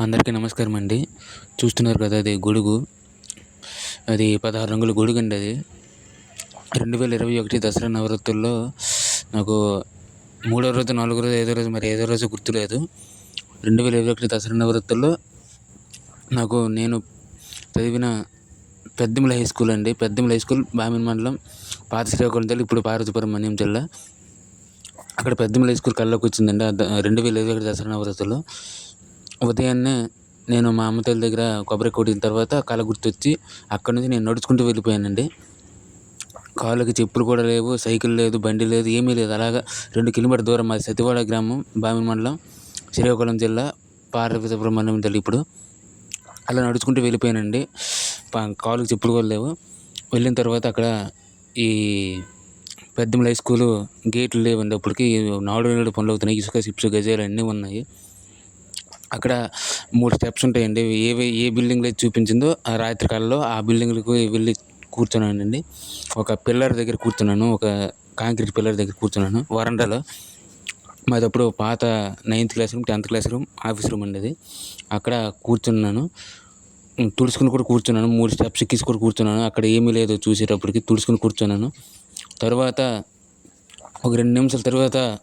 అందరికీ నమస్కారం అండి. చూస్తున్నారు కదా అది గొడుగు. అది పదహారు రంగుల గొడుగు అండి అది. రెండు వేల ఇరవై ఒకటి దసరా నవరాత్రుల్లో నాకు మూడో రోజు నాలుగో రోజు ఐదో రోజు మరి ఐదో రోజు గుర్తులేదు. రెండు వేల ఇరవై ఒకటి దసరా నవరాత్రుల్లో నాకు నేను చదివిన పెద్దమల హై స్కూల్ అండి. పెద్దమల హై స్కూల్ బామిన్ మండలం పాత శ్రీకాకుళం జిల్లా ఇప్పుడు పార్వతీపురం మన్యం జిల్లా. అక్కడ పెద్దమల హై స్కూల్ కళ్ళకు వచ్చిందండి. రెండు వేల ఇరవై ఒకటి దసరా నవరాత్రుల్లో. ఉదయాన్నే నేను మా అమ్మ తల్లి దగ్గర కొబ్బరి కొట్టిన తర్వాత కళ గుర్తొచ్చి అక్కడి నుంచి నేను నడుచుకుంటూ వెళ్ళిపోయానండి. కాళ్ళకి చెప్పులు కూడా లేవు సైకిల్ లేదు బండి లేదు ఏమీ లేదు. అలాగా రెండు కిలోమీటర్ దూరం మాది సతివాడ గ్రామం బామి మండలం శ్రీకాకుళం జిల్లా పార్వతీపురం మండలం తల్లి ఇప్పుడు. అలా నడుచుకుంటూ వెళ్ళిపోయానండి. కాళ్ళకి చెప్పులు కూడా లేవు. వెళ్ళిన తర్వాత అక్కడ ఈ పెద్దమల హై స్కూలు గేట్లు లేవండి అప్పటికి. నాడు నేడు పనులు అవుతున్నాయి. ఇసుక చిప్స్ గజాలు అన్నీ ఉన్నాయి. అక్కడ మూడు స్టెప్స్ ఉంటాయండి. ఏవి ఏ బిల్డింగ్లో అయితే చూపించిందో ఆ రాత్రి కాలంలో ఆ బిల్డింగ్లకు వెళ్ళి కూర్చున్నానండి. ఒక పిల్లర్ దగ్గర కూర్చున్నాను. ఒక కాంక్రీట్ పిల్లర్ దగ్గర కూర్చున్నాను. వరండాలో మాది అప్పుడు పాత ninth class room tenth class room office room అండి అక్కడ కూర్చున్నాను. తుడుచుకుని కూడా కూర్చున్నాను. మూడు స్టెప్స్ ఎక్కిసి కూడా కూర్చున్నాను. అక్కడ ఏమీ లేదు చూసేటప్పటికి తుడుచుకుని కూర్చున్నాను. తర్వాత ఒక రెండు నిమిషాల తర్వాత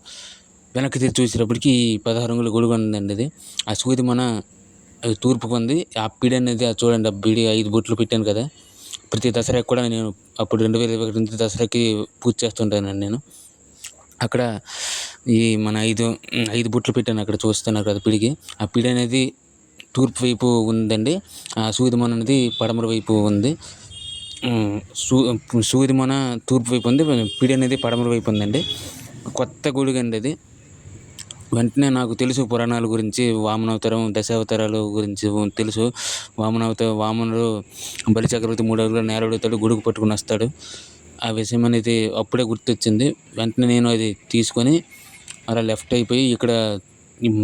వెనక్కి తిరిగి చూసేటప్పటికి పదహారు అంగుళాల గొడుగు ఉందండి అది ఆ సూది మన తూర్పుకు ఉంది. ఆ పిడి అనేది చూడండి ఆ పిడి ఐదు బొట్లు పెట్టాను కదా. ప్రతి దసరాకి కూడా నేను అప్పుడు రెండు వేల ఇరవై ఒకటి దసరాకి పూజ చేస్తుంటానండి నేను. అక్కడ ఈ మన ఐదు ఐదు బొట్లు పెట్టాను అక్కడ చూస్తున్నారు కదా పిడికి. ఆ పిడి అనేది తూర్పు వైపు ఉందండి. ఆ సూదిమన అనేది పడమర వైపు ఉంది. సూ సూదిమన తూర్పు వైపు ఉంది. పిడి అనేది పడమర వైపు ఉందండి. కొత్త గొడుగు అండి అది. వెంటనే నాకు తెలుసు పురాణాల గురించి వామనావతారం దశావతారాలు గురించి తెలుసు. వామనావత వామనుడు బలి చక్రవర్తి మూడు అడుగుల నేలడుగుతాడు గొడుగు పట్టుకుని వస్తాడు. ఆ విషయం అనేది అప్పుడే గుర్తొచ్చింది. వెంటనే నేను అది తీసుకొని అలా లెఫ్ట్ అయిపోయి ఇక్కడ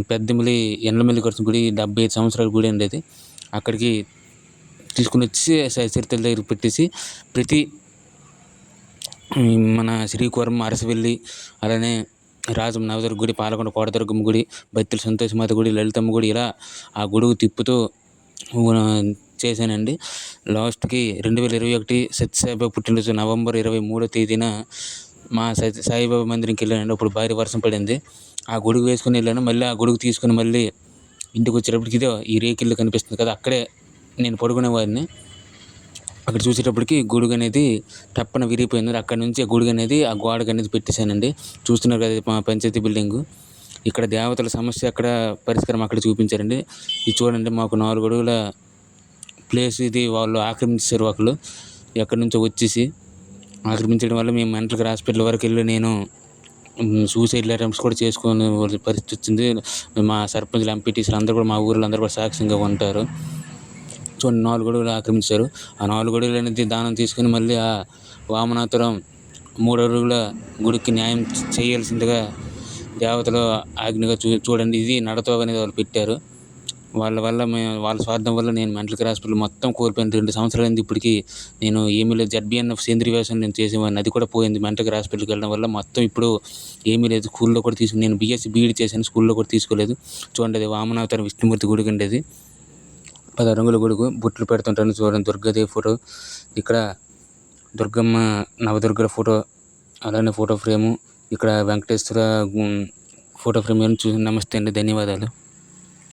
పెద్దమిల్లి ఎండ్లమిల్లి ఖర్చు గుడి డెబ్బై ఐదు సంవత్సరాల గుడి అండి అది. అక్కడికి తీసుకుని వచ్చి చరిత్ర దగ్గర పెట్టేసి ప్రతి మన శ్రీకూరం అరసవెల్లి అలానే రాజం నవదుర్గ గుడి పాలకొండ కోటదుర్గమ్మ గుడి బత్తిల సంతోషమాత గుడి లలితమ్మ గుడి ఇలా ఆ గొడుగు తిప్పుతూ చేశానండి. లాస్ట్కి రెండు వేల ఇరవై ఒకటి సత్యసాయిబాబా పుట్టినరోజు నవంబర్ ఇరవై మూడో తేదీన మా సత్య సాయిబాబా మందిరంకి వెళ్ళానండి అప్పుడు భారీ వర్షం పడింది. ఆ గొడుగు వేసుకుని వెళ్ళాను. మళ్ళీ ఆ గొడుగు తీసుకుని మళ్ళీ ఇంటికి వచ్చేటప్పటికి ఇదో ఈ రేకిల్లు కనిపిస్తుంది కదా అక్కడే నేను పడుకునేవాడిని. అక్కడ చూసేటప్పటికి గొడుగు అనేది టప్పన విరిగిపోయింది. అక్కడ నుంచి ఆ గొడుగు అనేది ఆ గోడకు అనేది పెట్టేశానండి. చూస్తున్నారు కదా మా పంచాయతీ బిల్డింగు. ఇక్కడ దేవతల సమస్య అక్కడ పరిష్కారం అక్కడ చూపించారండి. ఇది చూడండి మాకు నాలుగు అడుగుల ప్లేస్ ఇది. వాళ్ళు ఆక్రమించారు ఒకళ్ళు. ఎక్కడి నుంచో వచ్చేసి ఆక్రమించడం వల్ల మేము మెంటల్ హాస్పిటల్ వరకు వెళ్ళి నేను సూసైడ్ అటెంప్ట్స్ కూడా చేసుకునే పరిస్థితి వచ్చింది. మా సర్పంచ్లు ఎంపీటీసీలు అందరూ కూడా మా ఊరిలో అందరూ కూడా సాక్ష్యంగా ఉంటారు. చూడండి నాలుగు అడుగులు ఆక్రమించారు. ఆ నాలుగు అడుగులు అనేది దానం తీసుకుని మళ్ళీ ఆ వామనాతురం మూడు అడుగుల గుడికి న్యాయం చేయాల్సిందిగా దేవతలు ఆజ్ఞగా చూ చూడండి ఇది నడతో అనేది వాళ్ళు పెట్టారు. వాళ్ళ వల్ల మేము వాళ్ళ స్వార్థం వల్ల నేను మెంటల్ హాస్పిటల్ మొత్తం కోల్పోయింది రెండు సంవత్సరాలు అయింది ఇప్పటికీ నేను ఏమీ లేదు. జడ్బిఎన్ఎఫ్ సేంద్రీయ వ్యవసాయం నేను చేసేవాడిని. అది కూడా పోయింది మెంటల్ హాస్పిటల్కి వెళ్ళడం వల్ల మొత్తం ఇప్పుడు ఏమీ లేదు. స్కూల్లో కూడా తీసుకుని నేను బీఎస్సీ బీఈడి చేశాను. స్కూల్లో కూడా తీసుకోలేదు. చూడండి అది వామనావతారం విష్ణుమూర్తి గుడికి ఉండేది రంగుల గొడుగు బుట్లు పెడుతుంటాను. చూడండి దుర్గాదేవి ఫోటో ఇక్కడ దుర్గమ్మ నవదుర్గల ఫోటో అలానే ఫోటో ఫ్రేము ఇక్కడ వెంకటేశ్వర ఫోటో ఫ్రేమ్ చూసి నమస్తే అండి. ధన్యవాదాలు.